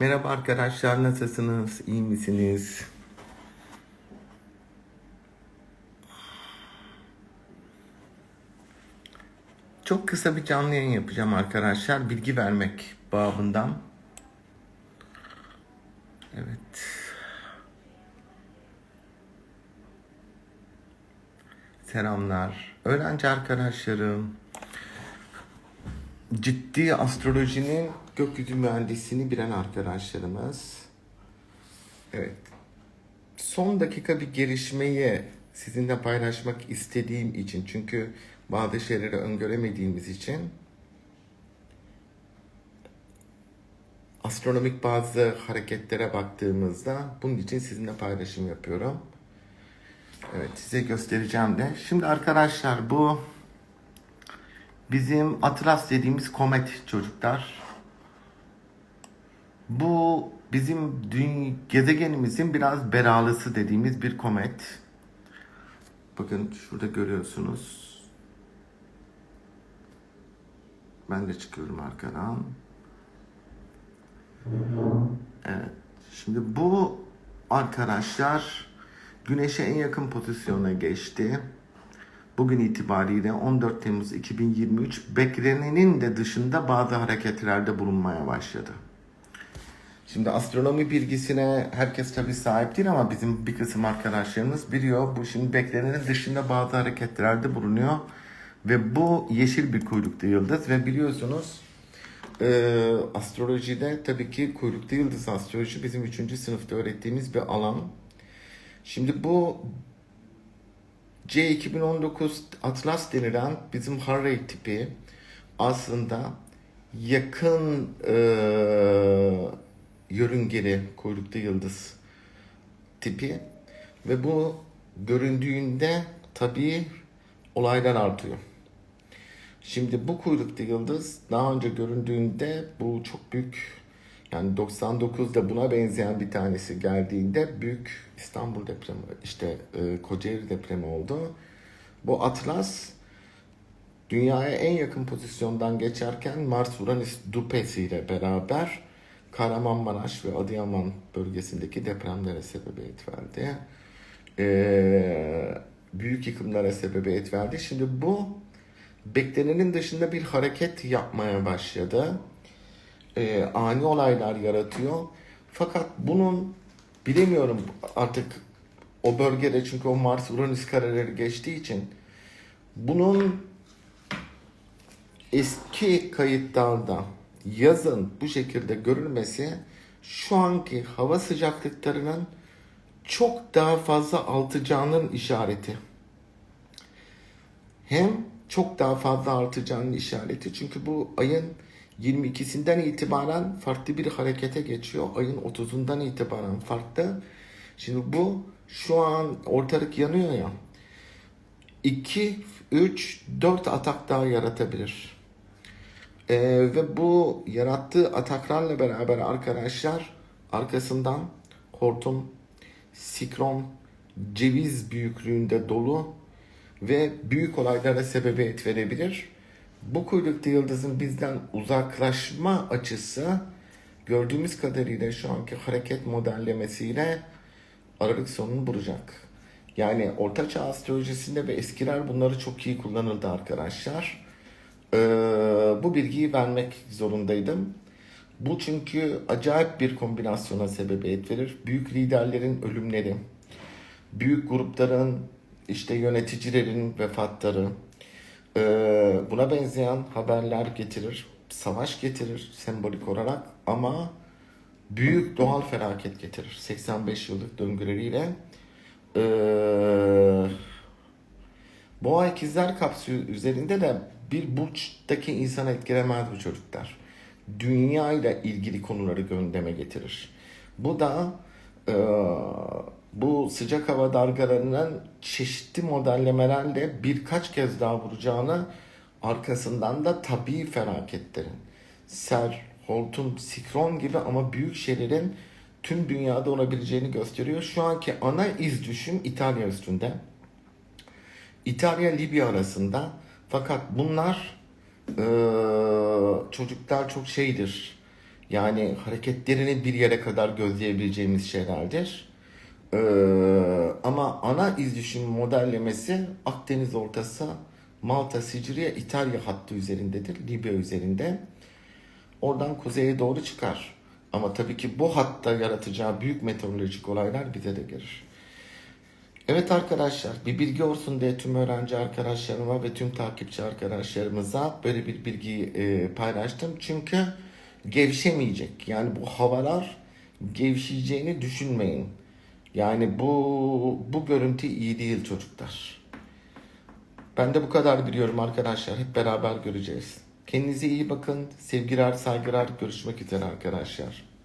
Merhaba arkadaşlar, nasılsınız? İyi misiniz? Çok kısa bir canlı yayın yapacağım arkadaşlar. Bilgi vermek babından. Evet. Selamlar. Öğrenci arkadaşlarım. Ciddi astrolojinin gökyüzü mühendisliğini bilen arkadaşlarımız. Evet. Son dakika bir gelişmeyi sizinle paylaşmak istediğim için çünkü bazı şeyleri öngöremediğimiz için astronomik bazı hareketlere baktığımızda bunun için sizinle paylaşım yapıyorum. Evet size göstereceğim de. Şimdi arkadaşlar bu bizim Atlas dediğimiz komet çocuklar. Bu bizim dü- gezegenimizin biraz belalısı dediğimiz bir komet. Bakın şurada görüyorsunuz. Ben de çıkıyorum arkadan. Evet. Şimdi bu arkadaşlar Güneş'e en yakın pozisyona geçti. Bugün itibariyle 14 Temmuz 2023 beklenenin de dışında bazı hareketlerde bulunmaya başladı. Şimdi astronomi bilgisine herkes tabii sahip değil ama bizim bir kısım arkadaşlarımız biliyor. Bu şimdi beklenenin dışında bazı hareketlerde bulunuyor. Ve bu yeşil bir kuyruklu yıldız ve biliyorsunuz e, astrolojide tabii ki kuyruklu yıldız astroloji bizim 3. sınıfta öğrettiğimiz bir alan. Şimdi bu C2019 Atlas denilen bizim Harray tipi aslında yakın e, yörüngeli kuyruklu yıldız tipi ve bu göründüğünde tabii olaylar artıyor. Şimdi bu kuyruklu yıldız daha önce göründüğünde bu çok büyük yani 99'da buna benzeyen bir tanesi geldiğinde büyük İstanbul depremi işte e, Kocaeli depremi oldu. Bu Atlas dünyaya en yakın pozisyondan geçerken Mars Uranüs dupesi ile beraber Kahramanmaraş ve Adıyaman bölgesindeki depremlere sebebiyet verdi. Ee, büyük yıkımlara sebebiyet verdi. Şimdi bu beklenenin dışında bir hareket yapmaya başladı. Ee, ani olaylar yaratıyor. Fakat bunun bilemiyorum artık o bölgede çünkü o Mars Uranüs kareleri geçtiği için bunun eski kayıtlarda yazın bu şekilde görülmesi şu anki hava sıcaklıklarının çok daha fazla artacağının işareti. Hem çok daha fazla artacağının işareti çünkü bu ayın 22'sinden itibaren farklı bir harekete geçiyor. Ayın 30'undan itibaren farklı. Şimdi bu şu an ortalık yanıyor ya. 2, 3, 4 atak daha yaratabilir. Ee, ve bu yarattığı ataklarla beraber arkadaşlar arkasından hortum, sikron, ceviz büyüklüğünde dolu ve büyük olaylara sebebiyet verebilir. Bu kuyruklu yıldızın bizden uzaklaşma açısı gördüğümüz kadarıyla şu anki hareket modellemesiyle Aralık sonunu bulacak. Yani Ortaçağ astrolojisinde ve eskiler bunları çok iyi kullanırdı arkadaşlar. Ee, bu bilgiyi vermek zorundaydım. Bu çünkü acayip bir kombinasyona sebebiyet verir. Büyük liderlerin ölümleri, büyük grupların işte yöneticilerin vefatları, ee, buna benzeyen haberler getirir, savaş getirir sembolik olarak ama büyük doğal felaket getirir 85 yıllık döngüleriyle. Ee, Boğa ikizler kapsülü üzerinde de bir burçtaki insanı etkilemez bu çocuklar. Dünya ile ilgili konuları gündeme getirir. Bu da bu sıcak hava dalgalarının çeşitli modellemelerle birkaç kez daha vuracağını arkasından da tabii felaketlerin, sel, hortum, sikron gibi ama büyük şeylerin tüm dünyada olabileceğini gösteriyor. Şu anki ana iz düşüm İtalya üstünde. İtalya Libya arasında. Fakat bunlar eee, çocuklar çok şeydir. Yani hareketlerini bir yere kadar gözleyebileceğimiz şeylerdir. Ee, ama ana iz düşüm modellemesi Akdeniz ortası Malta, Sicilya, İtalya hattı üzerindedir. Libya üzerinde. Oradan kuzeye doğru çıkar. Ama tabii ki bu hatta yaratacağı büyük meteorolojik olaylar bize de gelir. Evet arkadaşlar bir bilgi olsun diye tüm öğrenci arkadaşlarıma ve tüm takipçi arkadaşlarımıza böyle bir bilgiyi e, paylaştım. Çünkü gevşemeyecek. Yani bu havalar gevşeyeceğini düşünmeyin. Yani bu bu görüntü iyi değil çocuklar. Ben de bu kadar biliyorum arkadaşlar. Hep beraber göreceğiz. Kendinize iyi bakın. Sevgiler, saygılar. Görüşmek üzere arkadaşlar.